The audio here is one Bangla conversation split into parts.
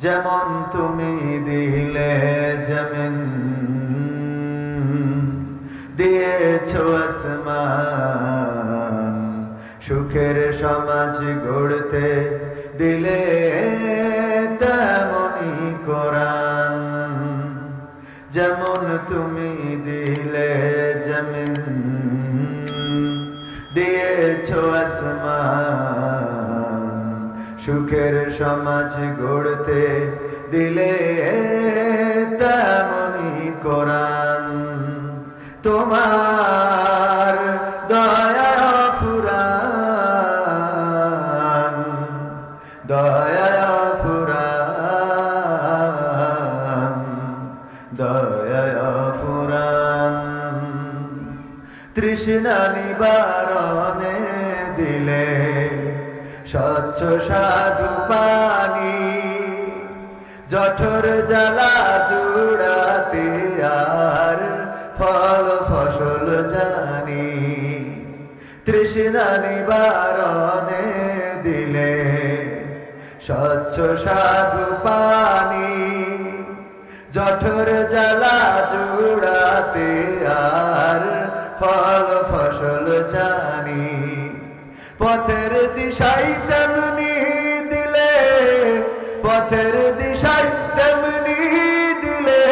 যেমন তুমি দিলে জমিন, দিয়েছ আসমান, সুখের সমাজ গড়তে দিলে তেমনি কোরআন। যেমন তুমি দিলে সুখের সমাজ গড়তে দিলে তেমনি কোরআন তোমার দয়া ফুরান দয়া ফুরান দয়া ফুরান। তৃষ্ণা নিবারণে দিলে স্বচ্ছ সাধু পানি, জঠর জ্বালা জুড়াতে আর ফল ফসল জানি। তৃষ্ণা নিবারণে দিলে স্বচ্ছ সাধু পানি, জঠর জ্বালা জুড়াতে আর ফল ফসল জানি। পথের দিশাই তেমনি দিলে, পথের দিশাই তেমনি দিলে,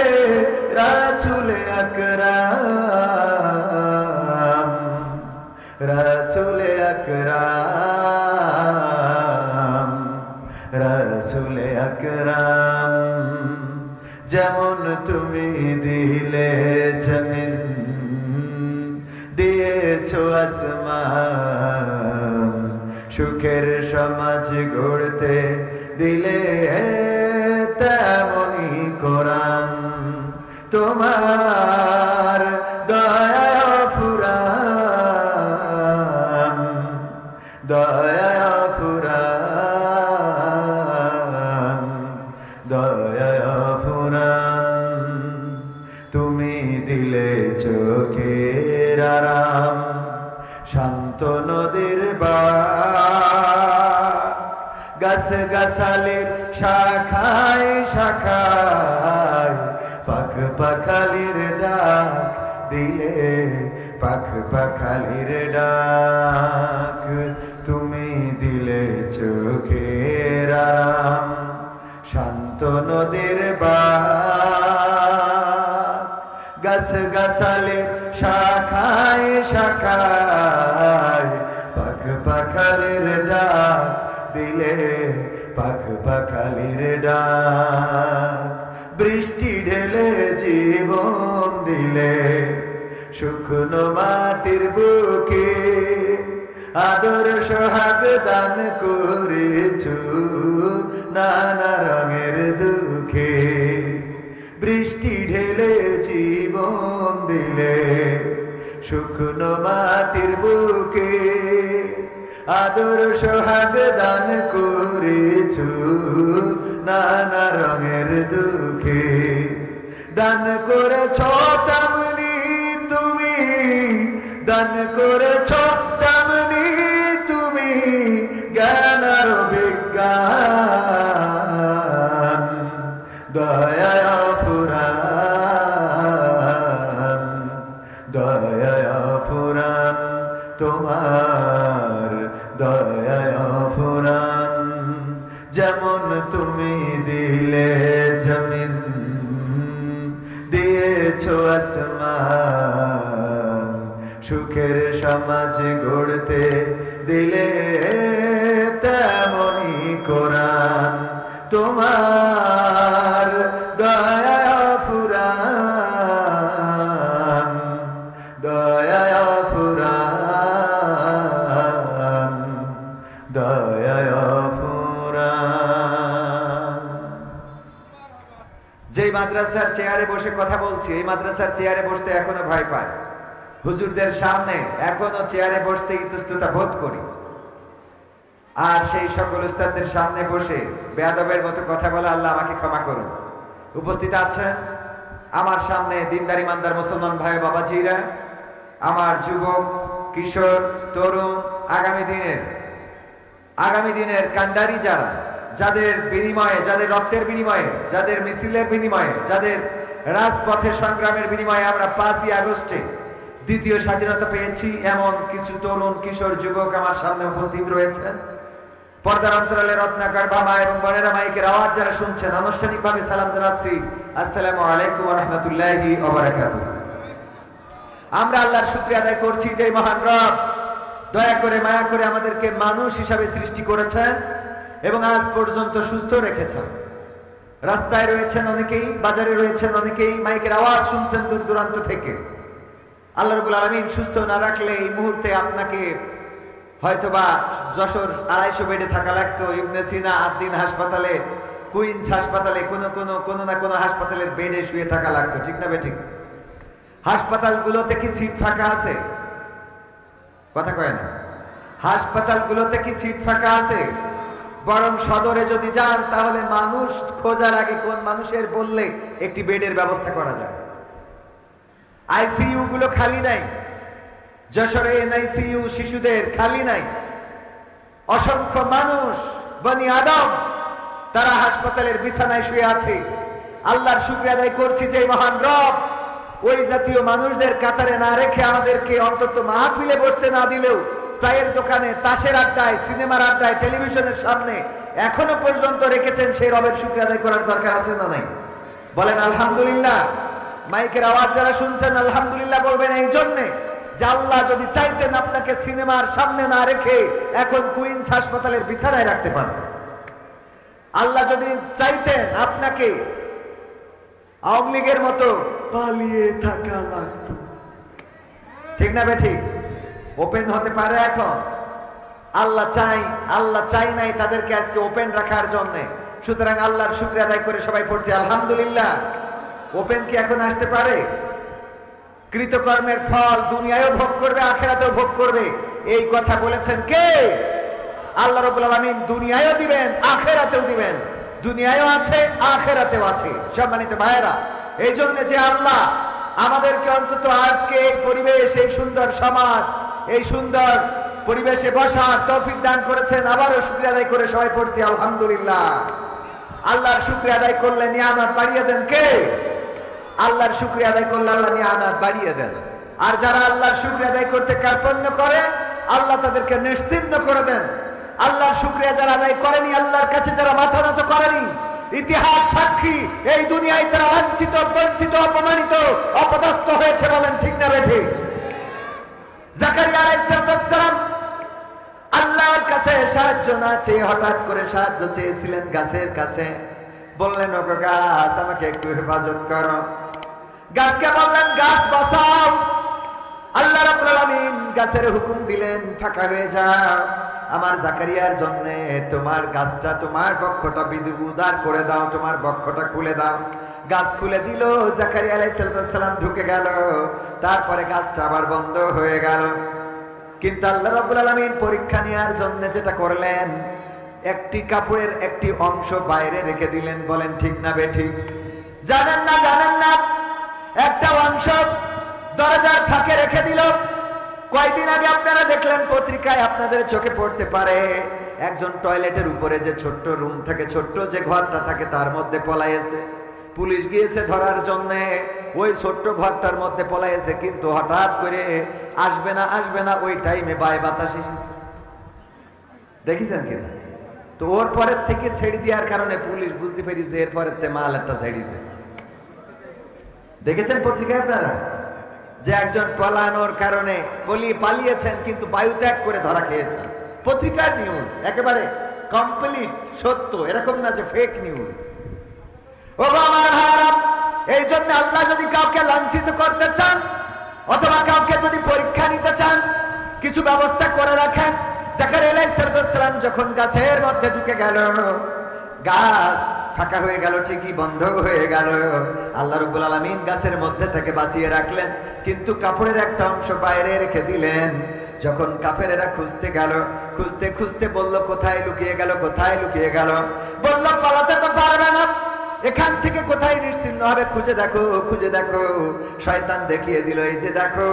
রাসুলে আকরাম রাসুলে আকরাম রাসুলে আকরাম, যেমন তুমি দিলে জমিন, দিয়েছ আসমান সুখের সমাজ গড়তে দিলে তেমনি কোরআন তোমার গাছালির শাখায় শাখায় পাখ পাখালির ডাক দিলে পাখ পাখালির ডাক তুমি দিলে চোখের আরাম, শান্ত নদীর বা গাছ গাছালির শাখায় শাখায় পাখ পাখালির ডাক দিলে পাখ পাখালির ডাক, বৃষ্টি ঢেলে জীবন দিলে। শুকনো মাটির বুকে আদর সোহাগ দান করেছু, নানা রঙের দুঃখে। বৃষ্টি ঢেলে জীবন দিলে, শুকনো মাটির বুকে আদর সোহাগ দান করেছু নানা রঙের দুঃখে। দান করেছ তেমনি তুমি দান করেছ সমাজ গড়তে দিলে তেমনি কোরআন তোমার দয়া ফুরান দয়া ফুরান দয়া ফুরান। মাদ্রাসার চেয়ারে বসে কথা বলছি, এই মাদ্রাসার চেয়ারে বসতে এখনও ভয় পায়। হুজুরদের সামনে এখনও চেয়ারে বসতে ইতস্ততা বোধ করি। আর সেই সকল উস্তাদদের সামনে বসে বেয়াদবের মতো কথা বলে আল্লাহ আমাকে ক্ষমা করুন। উপস্থিত আছেন আমার সামনে দিনদার ইমানদার মুসলমান ভাই বাবাজিরা, আমার যুবক, কিশোর, তরুণ, আগামী দিনের আগামী দিনের কান্ডারি যারা, যাদের বিনিময়ে, যাদের রক্তের বিনিময়ে, যাদের মিছিলের বিনিময়ে, যাদের রাজপথের সংগ্রামের বিনিময়ে আমরা পাঁচই আগস্টে দ্বিতীয় স্বাধীনতা পেয়েছি এমন কিছু তরুণ কিশোর যুবক আমার সামনে উপস্থিত রয়েছেন। পর্দার অন্তরালে রত্নাকার বাবা এবং বনেরা মাইকের আওয়াজ যারা শুনছেন, আনুষ্ঠানিকভাবে সালাম জানাচ্ছি। আসসালামু আলাইকুম রহমতুল্লাহি আমরা আল্লাহর শুক্রিয়া আদায় করছি যে মহান রব দয়া করে মায়া করে আমাদেরকে মানুষ হিসাবে সৃষ্টি করেছেন এবং আজ পর্যন্ত সুস্থ রেখেছেন। রাস্তায় রয়েছেন অনেকেই, বাজারে রয়েছেন অনেকেই, মাইকের আওয়াজ শুনছেন দূর দূরান্ত থেকে। আল্লাহ রবুল আলমিন সুস্থ না রাখলে এই মুহূর্তে আপনাকে হয়তোবা যশোর আড়াইশো বেডে থাকা লাগতো। ইবনে সিনা আদ্দিন হাসপাতালে, কুইন্স হাসপাতালে, কোনো কোনো কোনো না কোনো হাসপাতালের বেডে শুয়ে থাকা লাগতো। ঠিক না বেঠিক? হাসপাতালগুলোতে কি সিট ফাঁকা আছে? কথা কয় না। হাসপাতালগুলোতে কি সিট ফাঁকা আছে? বরং সদরে যদি যান, তাহলে মানুষ খোঁজার আগে কোন মানুষের বললে একটি বেডের ব্যবস্থা করা যায়। আইসিইউ গুলো খালি নাই। যশোরে শিশুদের খালি নাই। অসংখ্য মানুষ, বনি আদম, তারা হাসপাতালের বিছানায় শুয়ে আছে। আল্লাহর শুক্রিয়া আদায় করছি যে মহান রব ওই জাতীয় মানুষদের কাতারে না রেখে আমাদেরকে অন্তত মাহফিলে বসতে না দিলেও চায়ের দোকানে, তাসের আড্ডায়, সিনেমার আড্ডায়, টেলিভিশনের সামনে এখনও পর্যন্ত রেখেছেন সেই রবের শুক্রিয়া আদায় করার দরকার আছে না নাই? বলেন, আলহামদুলিল্লাহ। মাইকের আওয়াজ যারা শুনছেন, আলহামদুলিল্লাহ বলবেন এই জন্যে যে আল্লাহ যদি চাইতেন আপনাকে সিনেমার সামনে না রেখে এখন কুইন্স হাসপাতালের বিছানায় রাখতে পারতেন। আল্লাহ যদি চাইতেন আপনাকে আওয়ামী লীগের মতো পালিয়ে থাকা লাগতো। ঠিক না বে ঠিক? ওপেন হতে পারে এখন। আল্লাহ চাই আল্লাহ চাই নাই তাদেরকে আজকে ওপেন রাখার জন্য। সুতরাং আল্লাহর শুক্রিয়া আদায় করে সবাই পড়ছে, আলহামদুলিল্লাহ। ওপেন কি এখন আসতে পারে? কৃতকর্মের ফল দুনিয়ায়ও ভোগ করবে, আখেরাতেও ভোগ করবে। এই কথা বলেছেন কে? আল্লাহ রবুল আলমিন দুনিয়ায়ও দিবেন, আখেরাতেও দিবেন। দুনিয়ায়ও আছে, আখেরাতেও আছে। সম্মানিত ভাইয়েরা এই জন্য যে আল্লাহ আমাদেরকে অন্তত আজকে এই পরিবেশ, এই সুন্দর সমাজ, এই সুন্দর পরিবেশে বসার তৌফিক দান করেছেন। আবারও শুক্রিয়া আদায় করে সবাই পড়ছি, আলহামদুলিল্লাহ। আল্লাহর শুক্রিয়া আদায় করলে নিয়ামত বাড়িয়ে দেন কে? আল্লাহর শুক্রিয়া আদায় করলে আল্লাহ নিয়ামত বাড়িয়ে দেন। আর যারা আল্লাহর শুক্রিয়া আদায় করতে কার্পণ্য করে, আল্লাহ তাদেরকে নিশ্চিন্ন করে দেন। আল্লাহর শুক্রিয়া যারা আদায় করেনি, আল্লাহর কাছে যারা মাথা নত করেনি, ইতিহাস সাক্ষী, এই দুনিয়ায় তারা লাঞ্ছিত, বঞ্চিত, অপমানিত, অপদস্থ হয়েছে বলেন ঠিক না বেঠি? জাকারিয়া আল্লাহর কাছে সাহায্য না চেয়ে হঠাৎ করে সাহায্য চেয়েছিলেন গাছের কাছে। বললেন, ওগো গাছ, আমাকে একটু হেফাজত করো। গাছকে বললেন, গাছ বাঁচাও আল্লাহ রাব্বুল গাছের হুকুম দিলেন, ফাঁকা হয়ে যাও। আমার জাকারিয়ার জন্য তোমার গাছটা তোমার বক্ষটা উদার করে দাও, তোমার বক্ষটা খুলে দাও। গাছ খুলে দিল, জাকারিয়া আলাইহিস সালাম ঢুকে গেল। তারপরে গাছটা আবার বন্ধ হয়ে গেল। কিন্তু আল্লাহ রাব্বুল আলামিন পরীক্ষা নেওয়ার জন্য যেটা করলেন, একটি কাপড়ের একটি অংশ বাইরে রেখে দিলেন। বলেন, ঠিক না বে, ঠিক? জানেন না জানেন না। একটা অংশ দরজার ফাঁকে রেখে দিল। কয়দিন আগে আপনারা দেখলেন পত্রিকায় আপনাদের চোখে পড়তে পারে, একজন টয়লেটের উপরে যে ছোট্ট রুম থাকে, ছোট্ট যে ঘরটা থাকে, তার মধ্যে পলাইছে পুলিশ গিয়েছে ধরার জন্য, ওই ছোট্ট ঘরটার মধ্যে পলাইছে কিন্তু হঠাৎ করে আসবে না আসবে না, ওই টাইমে বাই বাতাস এসেছে। দেখেছেন কিনা? তো ওর পরের থেকে ছেড়ে দেওয়ার কারণে পুলিশ বুঝতে পেরেছে, এর পরের তে মাল একটা ছেড়েছে। দেখেছেন পত্রিকায় আপনারা? যে একজন পলানোর কারণে বলি পালিয়েছেন, কিন্তু বায়ু ত্যাগ করে ধরা খেয়েছেন। পত্রিকার নিউজ একেবারে কমপ্লিট সত্য, এরকম না যে ফেক নিউজ এই জন্য আল্লাহ যদি কাউকে লাঞ্ছিত করতে চান, অথবা কাউকে যদি পরীক্ষা নিতে চান, কিছু ব্যবস্থা করে রাখেন। জাকারিয়া আলাইহিস সালাম যখন গাছের মধ্যে ঢুকে গেল, গাছ ফাঁকা হয়ে গেল, ঠিকই বন্ধ হয়ে গেল। আল্লাহ রব্বুল আলমিন গাছের মধ্যে থেকে বাঁচিয়ে রাখলেন, কিন্তু কাপড়ের একটা অংশ বাইরে রেখে দিলেন। যখন কাফেরেরা খুঁজতে গেল, খুঁজতে খুঁজতে বলল, কোথায় লুকিয়ে গেল, কোথায় লুকিয়ে গেল? বলল, পালাতে তো পারবে না। এখান থেকে কোথায় নিশ্চিন্ন হবে? খুঁজে দেখো খুঁজে দেখো। শয়তান দেখিয়ে দিল, এই যে দেখো,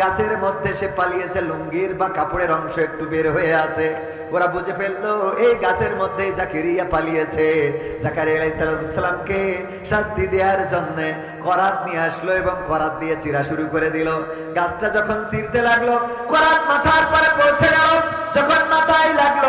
গাছের মধ্যে সে পালিয়েছে, লুঙ্গির বা কাপড়ের অংশ একটু বের হয়ে আছে। ওরা বুঝে ফেলল, এই গাছের মধ্যে জাকিরিয়া পালিয়েছে। জাকারিয়া আলাইসালামকে শাস্তি দেওয়ার জন্য করাত নিয়ে আসলো এবং করাত দিয়ে চিরা শুরু করে দিল। গাছটা যখন চিরতে লাগল করাত মাথার পরে পৌঁছে গেল। যখন মাথায় লাগল,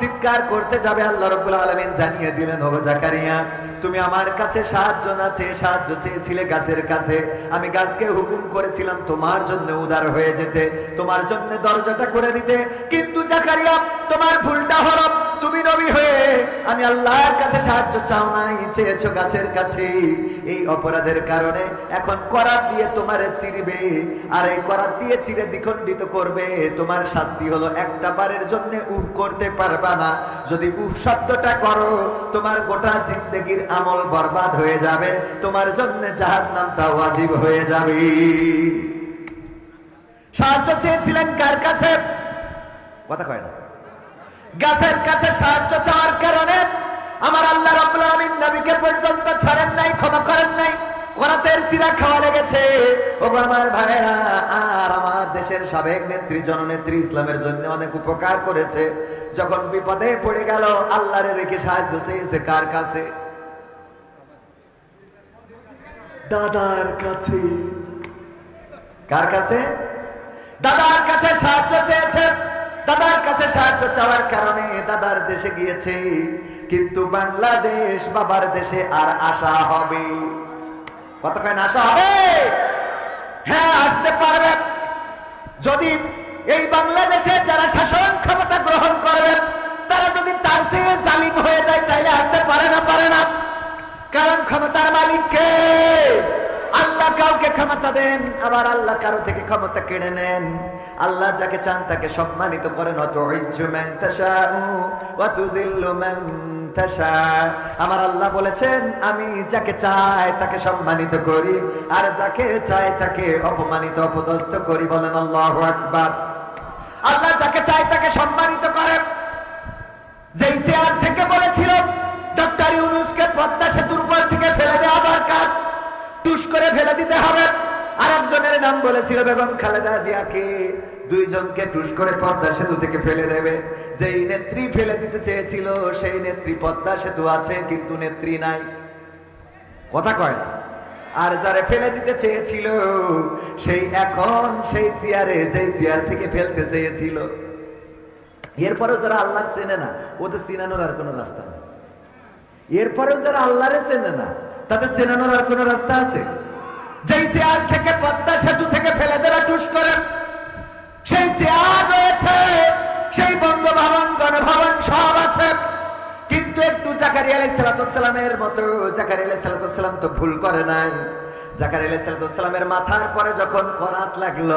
চিৎকার করতে যাবে আল্লাহ রব্বুল আলমিন জানিয়ে দিলেন, ওগো জাকারিয়া, তুমি আমার কাছে সাহায্য না চেয়ে সাহায্য চেয়েছিলে গাছের কাছে। আমি গাছকে হুকুম করেছিলাম তোমার জন্য উদার হয়ে যেতে, তোমার জন্য দরজাটা করে দিতে। কিন্তু জাকারিয়া, তোমার ভুলটা হলো, তুমি নবী হয়ে আমি আল্লাহর কাছে সাহায্য চাও নাই, চেয়েছো গাছের কাছে। এই অপরাধের কারণে এখন করাত দিয়ে তোমারে চিরবে, আর এই করাত দিয়ে চিরে দ্বিখণ্ডিত করবে, তোমার শাস্তি হলো একটা বারের জন্য উহ করতে পারবা না। যদি উহ শব্দটা করো, তোমার গোটা জিন্দগির আমল বরবাদ হয়ে যাবে, তোমার জন্য জাহাজ নামটা ওয়াজিব হয়ে যাবে। সাহায্য চেয়েছিলেন কার কাছে? কথা কয় না। গাছের কাছে সাহায্য চাওয়ার কারণে আমার আল্লাহ রাব্বুল আলামিন নবীকে পর্যন্ত ছাড়েন নাই, ক্ষমা করেন নাই। করাতের চিরা খাওয়া লেগেছে। ও আমার ভাইরা আর আমার দেশের সাবেক নেত্রী, জননেত্রী ইসলামের জন্য অনেক উপকার করেছে। যখন বিপদে পড়ে গেল, আল্লাহরে রেখে সাহায্য চেয়েছে কার কাছে? দাদার কাছে। কার কাছে? দাদার কাছে সাহায্য চেয়েছে। দাদার কাছে সাহায্য চাওয়ার কারণে দাদার দেশে গিয়েছে। কিন্তু বাংলাদেশ বাবার দেশে আর আশা হবে। কতক্ষণ আসা হবে? হ্যাঁ আসতে পারবে। যদি এই বাংলাদেশে যারা শাসন ক্ষমতা গ্রহণ করবে, তারা যদি তার চেয়ে জালিম হয়ে যায়, তাইলে আসতে পারে না পারে না। কারণ ক্ষমতার মালিক কে? আল্লাহ কাউকে ক্ষমতা দেন, আবার আল্লাহ কারও থেকে ক্ষমতা কেড়ে নেন। আল্লাহ যাকে চান তাকে সম্মানিত করেন। অত আমার আল্লাহ বলেছেন, আমি যাকে চাই তাকে সম্মানিত করি, আর যাকে চাই তাকে অপমানিত, অপদস্থ করি বলেন আল্লাহ আকবার। আল্লাহ যাকে চাই তাকে সম্মানিত করেন। যেই চেয়ার থেকে বলেছিল ডক্টর ইউনুসকে পদ্মা সেতুর উপর থেকে ফেলে দেওয়া দরকার। টুস করে ফেলে দিতে হবে। আরেকজনের নাম বলেছিল বেগম খালেদা জিয়াকে। দুইজনকে টুস করে পদ্মা সেতু থেকে ফেলে দেবে। যেই নেত্রী ফেলে দিতে চেয়েছিল, সেই নেত্রী পদ্মা সেতু আছে, কিন্তু নেত্রী নাই। কথা কয় না। আর যারা ফেলে দিতে চেয়েছিল, সেই এখন সেই চেয়ারে, যেই চেয়ার থেকে ফেলতে চেয়েছিল। এরপরেও যারা আল্লাহর চেনে না, ওদের চিনানোর আর কোনো রাস্তা নেই। এরপরেও যারা আল্লাহরে চেনে না তাদের চেনানোর আর কোনো রাস্তা আছে? যেই চেয়ার থেকে পদ্মা সেতু থেকে ফেলে দেবে টুস করে সেই চেয়ার রয়েছে, সেই বঙ্গভবন, গণভবন সব আছে। কিন্তু একটু জাকারিয়া আলাই সালাতামের মতো, জাকারিয়া আলাই সালাতাম তো ভুল করে নাই। জাকারিয়া আলাই সালাতামের মাথার পরে যখন করাত লাগল,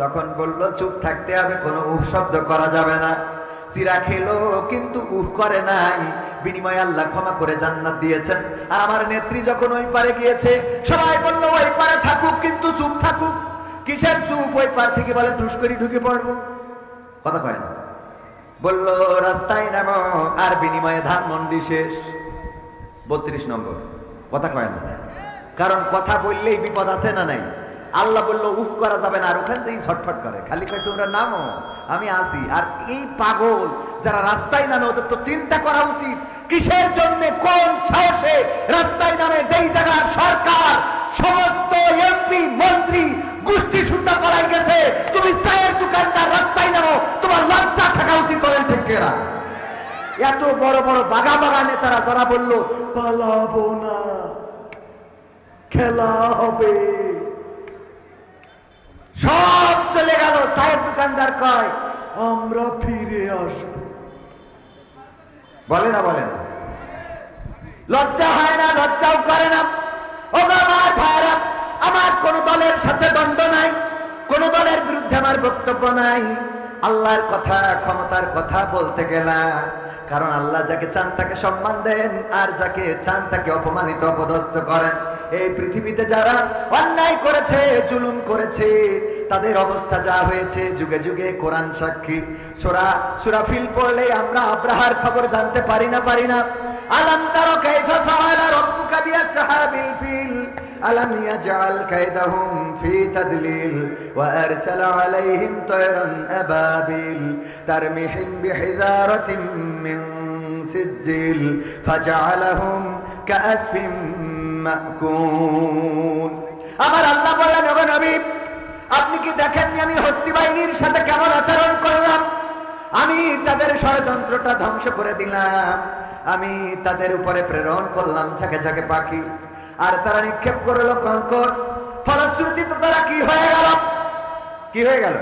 তখন বলল, চুপ থাকতে হবে, কোনো উহ শব্দ করা যাবে না। চিরা খেলো, কিন্তু উহ করে নাই। বিনিময়ে আল্লাহ ক্ষমা করে জান্নাত দিয়েছেন। আর আমার নেত্রী যখন ওই পারে গিয়েছে, সবাই বলল, ওই পারে থাকুক, কিন্তু চুপ থাকুক। কিসের চুপ? ওই পার থেকে বলে, টুস করে, ঢুকে পড়ব। কথা কয় না। বলল, রাস্তায় নামো আর বিনিময়ে ধানমন্ডি শেষ। বত্রিশ নম্বর। কথা কয় না। কারণ কথা বললেই বিপদ আছে না নাই? আল্লাহ বলল, উহ, করা যাবে না, আর ওখান থেকেই ছটফট করে। খালি কয়, তোমরা নামো, আমি আসি। আর এই পাগল যারা রাস্তায় নামে, ওদের তো চিন্তা করা উচিত, কিসের জন্য, কোন সাহসে রাস্তায় নামে, যেই জায়গার সরকার, সমস্ত এমপি, মন্ত্রী গোষ্ঠী সুদ্ধা পড়াই গেছে। তুমি চায়ের দোকানদার, রাস্তায় নামো, তোমার লজ্জা থাকা উচিত, বলেন ঠিক কেরা এত বড় বড় বাগা বাগা নেতারা যারা বলল, পালাবো না, খেলা হবে। সব চলে গেল। সাহেব দোকানদার কয়, আমরা ফিরে আসব। বলে না বলে না। লজ্জা হয় না, লজ্জাও করে না। ও আমার ভাইরা, আমার কোন দলের সাথে দ্বন্দ্ব নাই, কোন দলের বিরুদ্ধে আমার বক্তব্য নাই। আল্লাহর কথা, ক্ষমতার কথা বলতে গেলাম কারণ আল্লাহ যাকে চান তাকে সম্মান দেন, আর যাকে চান তাকে অপমানিত, অপদস্থ করেন। এই পৃথিবীতে যারা অন্যায় করেছে, জুলুম করেছে, তাদের অবস্থা যা হয়েছে, যুগে যুগে কোরআন সাক্ষী। সুরা সুরা ফিল পড়লে আমরা আব্রাহার খবর জানতে পারি না পারি না। আলাম তারো কাইফা ফাআলা রাব্বুকা বিআসহাবিল ফিল ألم يجعل كيدهم في تدليل وأرسل عليهم طيرا أبابيل ترميهم بحذارة من سجيل فجعلهم كأسف مأكول আমার আল্লাহ বললেন ওগো নবী আপনি কি দেখেননি আমি হস্তি বাহিনীর সাথে কেমন আচরণ করলাম আমি তাদের ষড়যন্ত্রটা ধ্বংস করে দিলাম আমি তাদের উপরে প্রেরণ করলাম ঝাঁকে ঝাঁকে পাখি আর তারা নিক্ষেপ করল কঙ্কর ফলশ্রুতিতে তারা কি হয়ে গেল? কি হয়ে গেল?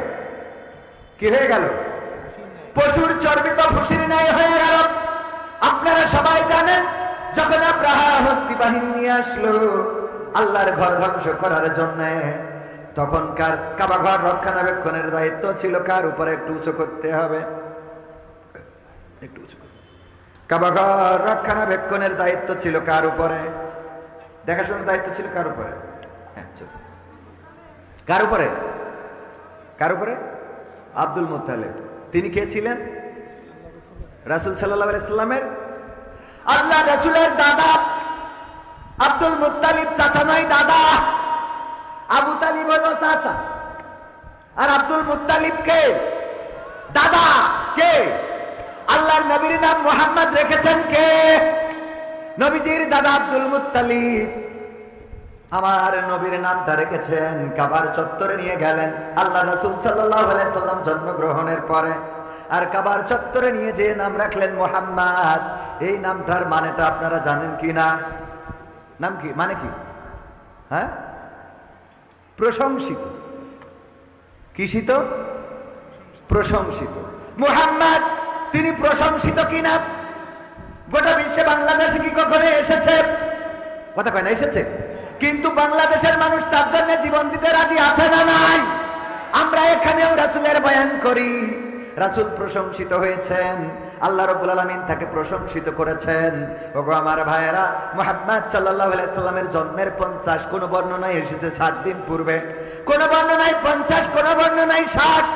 কি হয়ে গেল? পশুর চর্বিত ভুসির ন্যায় হয়ে গেল। আপনারা সবাই জানেন, যখন আব্রাহা হস্তি বাহিনী নিয়ে আসলো আল্লাহর ঘর ধ্বংস করার জন্য, তখনকার কাবা ঘর রক্ষণাবেক্ষণের দায়িত্ব ছিল কার উপরে? একটু উঁচু করতে হবে। একটু উঁচু। কাবা ঘর রক্ষণাবেক্ষণের দায়িত্ব ছিল কার উপরে? দেখাশোনার দায়িত্ব ছিল কার উপরে? হ্যাঁ চলো। কার উপরে? কার উপরে? আব্দুল মুতালেব তিনি কে ছিলেন? রাসুল সাল্লাহ সাল্লামের। আল্লাহ রাসুলের দাদা। আব্দুল মুতালিব চাচা নয় দাদা। আবু তালিব হলো চাচা। আর আব্দুল মুতালিব কে? দাদা কে? আল্লাহর নবীর নাম মোহাম্মদ রেখেছেন কে? নবীজির দাদা আব্দুল মুতালিব আমার নবীর নামটা রেখেছেন, কাবার চত্বরে নিয়ে গেলেন। আল্লাহ রাসুল সাল্লাম জন্মগ্রহণের পরে আর কাবার চত্বরে নিয়ে যে নাম রাখলেন মোহাম্মদ। এই নামটার মানেটা আপনারা জানেন কি না? নাম কি? মানে কি? হ্যাঁ? প্রশংসিত। কিসিত? প্রশংসিত। মুহাম্মদ, তিনি প্রশংসিত কিনা? গোটা বিশ্বে বাংলাদেশে কি কখনো এসেছে? কথা কয় না, এসেছে। কিন্তু বাংলাদেশের মানুষ তার জন্য জীবন দিতে রাজি আছে না নাই? আমরা এখানেও রাসুলের বয়ান করি। রাসুল প্রশংসিত হয়েছেন, আল্লাহ রব্বুল আলমিন তাকে প্রশংসিত করেছেন। ওগো আমার ভাইয়েরা, মোহাম্মদ সাল্লাহ জন্মের পঞ্চাশ, কোন বর্ণনায় এসেছে ষাট দিন পূর্বে। কোন বর্ণনায় পঞ্চাশ, কোন বর্ণনায় ষাট।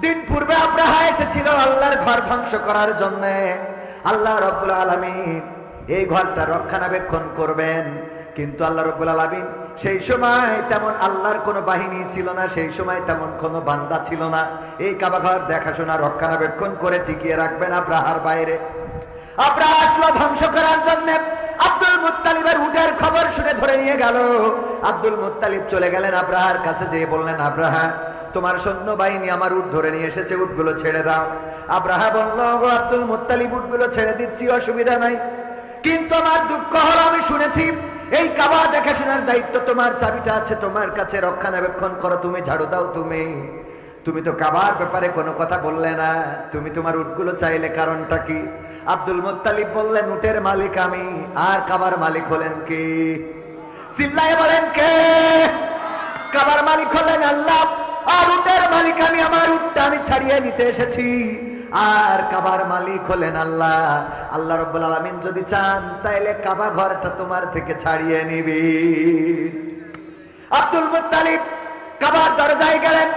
দিন পূর্বে আব্রাহা এসেছিল আল্লাহর ঘর ধ্বংস করার জন্য। আল্লাহ রব্বুল আলমিন এই ঘরটা রক্ষণাবেক্ষণ করবেন। কিন্তু আল্লাহ রব্বুল আলমিন সেই সময় তেমন আল্লাহর কোনো বাহিনী ছিল না, সেই সময় তেমন কোনো বান্দা ছিল না। এই কাবাঘর দেখাশোনা রক্ষণাবেক্ষণ করে টিকিয়ে রাখবেন আপনার বাইরে। আপনার আসলো ধ্বংস করার জন্য আব্দুল মুত্তালিবের উটের খবর শুনে ধরে নিয়ে গেল। আব্দুল মুত্তালিব চলে গেলেন আব্রাহার কাছে, যেয়ে বললেন, আব্রাহা, তোমার আমার ধরে নিয়ে এসেছে ছেড়ে দাও। আব্রাহা বলল, "ওগো আব্দুল মুত্তালিব, উটগুলো ছেড়ে দিচ্ছি, অসুবিধা নাই। কিন্তু আমার দুঃখ হলো, আমি শুনেছি, এই কাবা দেখাশোনার দায়িত্ব তোমার, চাবিটা আছে তোমার কাছে, রক্ষণাবেক্ষণ করো, তুমি ঝাড়ু দাও, তুমি। তুমি তো কাবার ব্যাপারে কোনো কথা বললে না। তুমি তোমার উটগুলো চাইলে কারণটা কি? আব্দুল মুত্তালিব বললেন, উটের মালিক আমি, আর কাবার মালিক হলেন কি? চিল্লায় বলেন, কে? কাবার মালিক হলেন আল্লাহ, আর উটের মালিক আমি, আমার উটটা আমি ছাড়িয়ে নিতে এসেছি, আর কাবার মালিক হলেন আল্লাহ। আল্লাহ রব্বুল আলামিন যদি চান, তাইলে কাবা ঘরটা তোমার থেকে ছাড়িয়ে নিবি। আব্দুল মুত্তালিব কাবার দরজায় গেলেন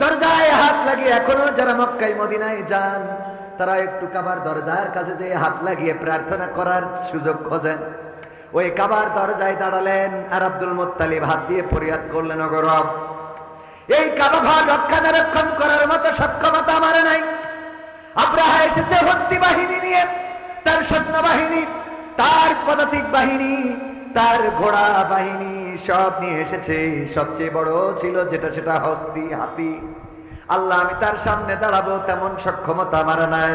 দরজায় হাত লাগিয়ে এখনও যারা মক্কাই মদিনায় যান, তারা একটু কাবার দরজার কাছে যে হাত লাগিয়ে প্রার্থনা করার সুযোগ খোঁজেন। ওই কাবার দরজায় দাঁড়ালেন আর আব্দুল মুত্তালিব হাত দিয়ে ফরিয়াদ করলেন অগরব এই কাবা ঘর রক্ষণাবেক্ষণ করার মতো সক্ষমতা আমার নাই। আব্রাহা এসেছে হস্তি বাহিনী নিয়ে, তার সৈন্যবাহিনী, তার পদাতিক বাহিনী, তার ঘোড়া বাহিনী সব নিয়ে এসেছে। সবচেয়ে বড় ছিল যেটা, সেটা হস্তি, হাতি। আল্লাহ, আমি তার সামনে দাঁড়াবো, তেমন সক্ষমতা আমার নাই।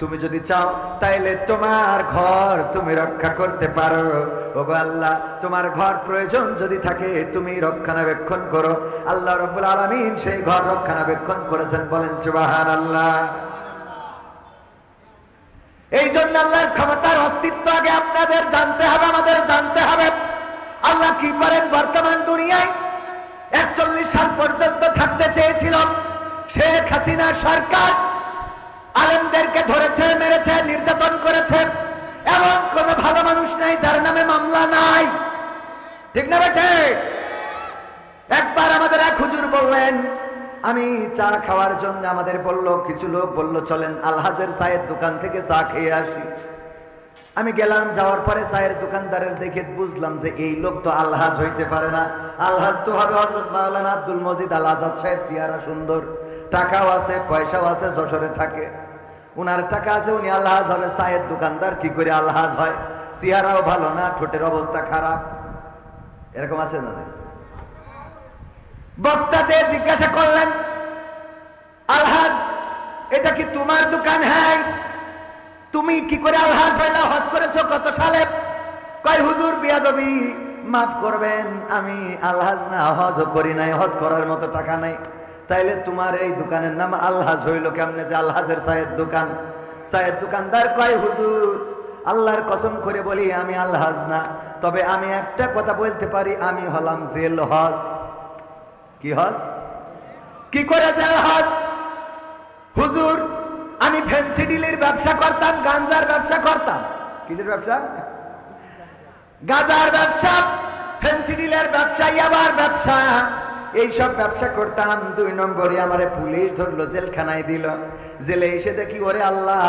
তুমি যদি চাও, তাইলে তোমার ঘর তুমি রক্ষা করতে পারো। ওগো আল্লাহ, তোমার ঘর প্রয়োজন যদি থাকে, তুমি রক্ষণাবেক্ষণ করো। আল্লাহ রব্বুল আলমিন সেই ঘর রক্ষণাবেক্ষণ করেছেন বলেন সুবাহান আল্লাহ এই জন্য আল্লাহর ক্ষমতার অস্তিত্ব আগে আপনাদের জানতে হবে, আমাদের জানতে হবে। আল্লাহ কি পারেন বর্তমান দুনিয়ায় একচল্লিশ সাল পর্যন্ত থাকতে চেয়েছিল। শেখ হাসিনা সরকার আলেমদেরকে ধরেছে, মেরেছে, নির্যাতন করেছে। এমন কোন ভালো মানুষ নাই যার নামে মামলা নাই। ঠিক না বেটে একবার আমাদের এক হুজুর বললেন, আমি চা খাওয়ার জন্য আমাদের বলল, কিছু লোক বলল, চলেন আলহাজের চায়ের দোকান থেকে চা খেয়ে আসি। আমি গেলাম, যাওয়ার পরে চায়ের দোকানদারের দেখে বুঝলাম যে এই লোক তো আলহাজ হইতে পারে না। আলহাজ তো হবে হজরত মাওলানা আব্দুল মজিদ আল আজাদ সাহেব চেহারা সুন্দর। টাকাও আছে, পয়সাও আছে, যশোরে থাকে। উনার টাকা আছে, উনি আলহাজ হবে। চায়ের দোকানদার কি করে আলহাজ হয়? চেহারাও ভালো না, ঠোঁটের অবস্থা খারাপ। এরকম আছে না বক্তা যে জিজ্ঞাসা করলেন, আলহাজ, এটা কি তোমার দোকান? হ্যাঁ। তুমি কি করে আলহাজ হইলা, হজ করেছ, কত সালে? কয়, হুজুর, বিয়াদবি মাফ করবেন, আমি আলহাজ না হজ করি নাই, হজ করার মতো টাকা নাই। তাইলে তোমার এই দোকানের নাম আলহাজ হইল কেমনে যে আলহাজের সাহেব দোকান? সাহেব দোকানদার কয়, হুজুর, আল্লাহর কসম করে বলি, আমি আলহাজ না। তবে আমি একটা কথা বলতে পারি, আমি হলাম জেল হজ। কি হজ? কি করে জেল হজ? হুজুর আমি ফেন্সি ডিলের ব্যবসা করতাম গাঞ্জার ব্যবসা করতাম। কিসের ব্যবসা? গাজার ব্যবসা ফেন্সি ডিলের ব্যবসা ইয়াবার ব্যবসা। এইসব ব্যবসা করতাম দুই নম্বরে আমারে পুলিশ ধরলো জেলখানায় দিল। জেলে এসে দেখি ওরে আল্লাহ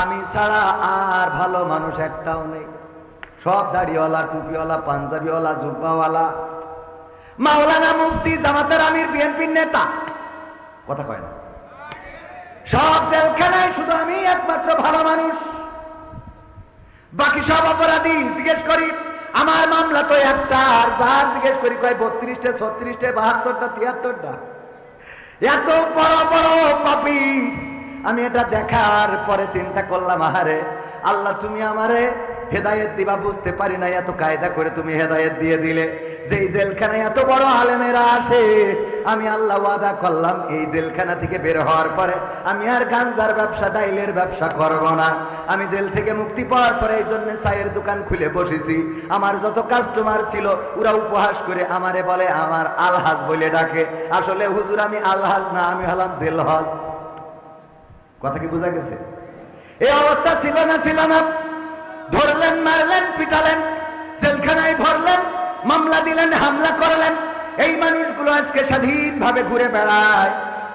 আমি ছাড়া আর ভালো মানুষ একটাও নেই। সব দাড়িওয়ালা টুপিওয়ালা পাঞ্জাবিওয়ালা জুব্বাওয়ালা। মাওলানা মুফতি জামাতার আমির বিএনপির নেতা। কথা কয় না। সব জেলখানায় শুধু আমি একমাত্র ভালো মানুষ। বাকি সব অপরাধী জিজ্ঞেস করি, আমার মামলা তো একটা, আর যার জিজ্ঞেস করি কয়, বত্রিশটা, ছত্রিশটা, বাহাত্তরটা, তিয়াত্তরটা? এত বড় বড় পাপি। আমি এটা দেখার পরে চিন্তা করলাম, আহারে, আল্লাহ তুমি আমারে হেদায়েত দিবা, বুঝতে পারি না এত কায়দা করে তুমি হেদায়েত দিয়ে দিলে। যে এই জেলখানায় এত বড় আলেমেরা আসে আমি আল্লাহ ওয়াদা করলাম, এই জেলখানা থেকে বের হওয়ার পরে আমি আর গাঞ্জার ব্যবসা, ডাইলের ব্যবসা করব না। আমি জেল থেকে মুক্তি পাওয়ার পরে এই জন্য চায়ের দোকান খুলে বসেছি। আমার যত কাস্টমার ছিল, ওরা উপহাস করে আমারে বলে, আমার আলহাজ বলে ডাকে। আসলে হুজুর, আমি আলহাজ না, আমি হলাম জেল হজ। কথা কি বোঝা গেছে? এই অবস্থা ছিল না ছিল না। ধরলেন, মারলেন, পিটালেন, জেলখানায় ভরলেন, মামলা দিলেন, হামলা করলেন। এই মানুষগুলো আজকে স্বাধীনভাবে ঘুরে বেড়ায়।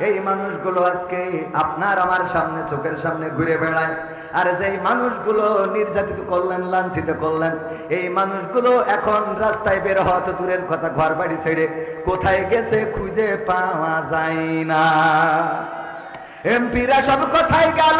এই মানুষগুলো আজকে আপনার আমার সামনে, চোখের সামনে ঘুরে বেড়ায়। আর যেই মানুষগুলো নির্যাতিত করলেন, লাঞ্ছিত করলেন, এই মানুষগুলো এখন রাস্তায় বের হওয়া তো দূরের কথা ঘর বাড়ি ছেড়ে কোথায় গেছে খুঁজে পাওয়া যায় না। এমপিরা সব কোথায় গেল?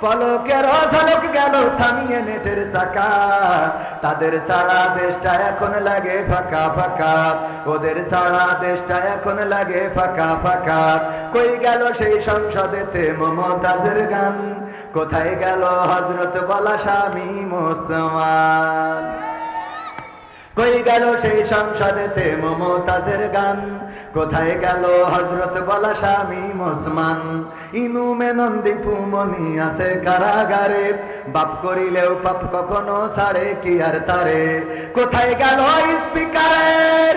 পলকের ঝলক গেল থামিয়ে নেটের চাকা। তাদের সারা দেশটা এখন লাগে ফাঁকা ফাঁকা। ওদের সারা দেশটা এখন লাগে ফাঁকা ফাঁকা। কই গেল সেই সংসদেতে মমতাজের গান? কোথায় গেল হজরত বলা স্বামী মুসলমান? কই গেল সেই সংসদেতে মমতাজের গান? কোথায় গেল হজরত বলা স্বামী মুসমান? ইনু মেনন দীপু মনি আছে কারাগারে। বাপ করিলেও পাপ কখনো ছাড়ে, কি আর তারে? কোথায় গেল স্পিকারের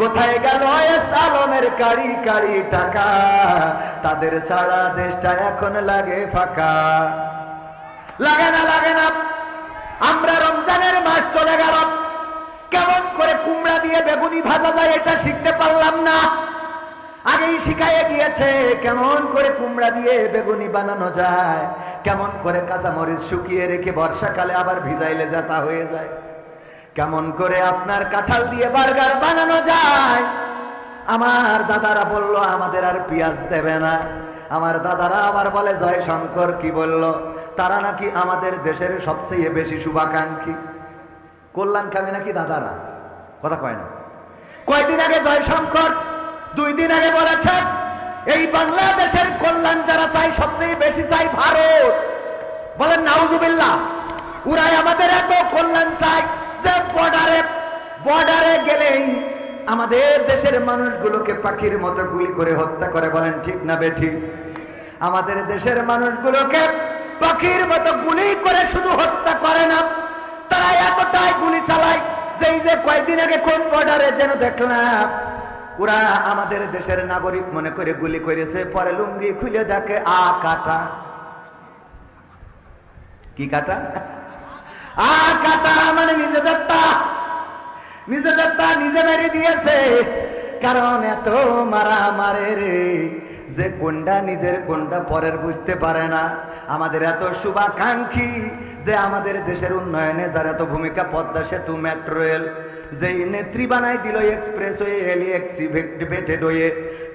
কোথায় গেল সালমের কাড়ি কাড়ি টাকা? তাদের সারা দেশটা এখন লাগে ফাঁকা। লাগে না লাগে না। আমরা রমজানের মাস চলে গেল। কেমন করে কুমড়া কুমড়া দিয়ে বেগুনি ভাজা যায় এটা শিখতে পারলাম না। আগেই শিখাইয়ে গিয়েছে কেমন করে কুমড়া দিয়ে বেগুনি বানানো যায়। কেমন করে কাঁচামরিচ শুকিয়ে রেখে বর্ষাকালে আবার ভিজাইলে যাতা হয়ে যায়। কেমন করে আপনার কাঁঠাল দিয়ে বার্গার বানানো যায়? আমার দাদারা বলল, আমাদের আর পেঁয়াজ দেবে না। আমার দাদারা আবার বলে জয় শঙ্কর কি বলল, তারা নাকি আমাদের দেশের সবচেয়ে বেশি শুভাকাঙ্ক্ষী। কল্যাণকামী নাকি দাদারা? কথা কয় না। কয়দিন আগে জয় শঙ্কর দুই দিন আগে বলেছেন এই বাংলাদেশের কল্যাণ যারা চাই সবচেয়ে বেশি চাই ভারত। বলেন, নাউজুবিল্লাহ, ওরাই আমাদের এত কল্যাণ চাই যে বর্ডারে বর্ডারে গেলেই আমাদের দেশের মানুষগুলোকে পাখির মতো গুলি করে হত্যা করে বলেন ঠিক না বেঠি? আমাদের দেশের মানুষগুলোকে পাখির মতো গুলি করে শুধু হত্যা করে না, তারা এতটাই গুলি চালায় যে এই যে কয়েকদিন আগে কোন বর্ডারে যেন দেখলাম, ওরা আমাদের দেশের নাগরিক মনে করে গুলি করেছে, পরে লুঙ্গি খুলে দেখে, আ কাটা। কি কাটা? আ কাটা মানে নিজেদেরটা নিজেদেরটা নিজে মেরে দিয়েছে। কারণ এত মারা মারে রে। যে কোনটা নিজের, কোনটা পরের বুঝতে পারে না। আমাদের এত শুভাকাঙ্ক্ষী যে আমাদের দেশের উন্নয়নে যার এত ভূমিকা পদ্মা সেতু মেট্রো রেল যেই নেত্রী বানাই দিল এক্সপ্রেস হয়ে এলি এক্সিভেটেড হয়ে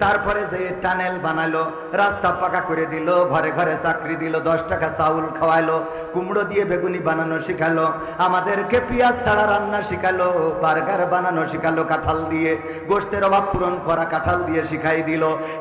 তারপরে যে টানেল বানালো, রাস্তা পাকা করে দিল, ঘরে ঘরে চাকরি দিল, দশ টাকা চাউল খাওয়ালো, কুমড়ো দিয়ে বেগুনি বানানো শিখালো আমাদেরকে পেঁয়াজ ছাড়া রান্না শিখালো, বার্গার বানানো শিখালো কাঁঠাল দিয়ে, গোষ্ঠের অভাব পূরণ করা কাঁঠাল দিয়ে শিখাই দিল।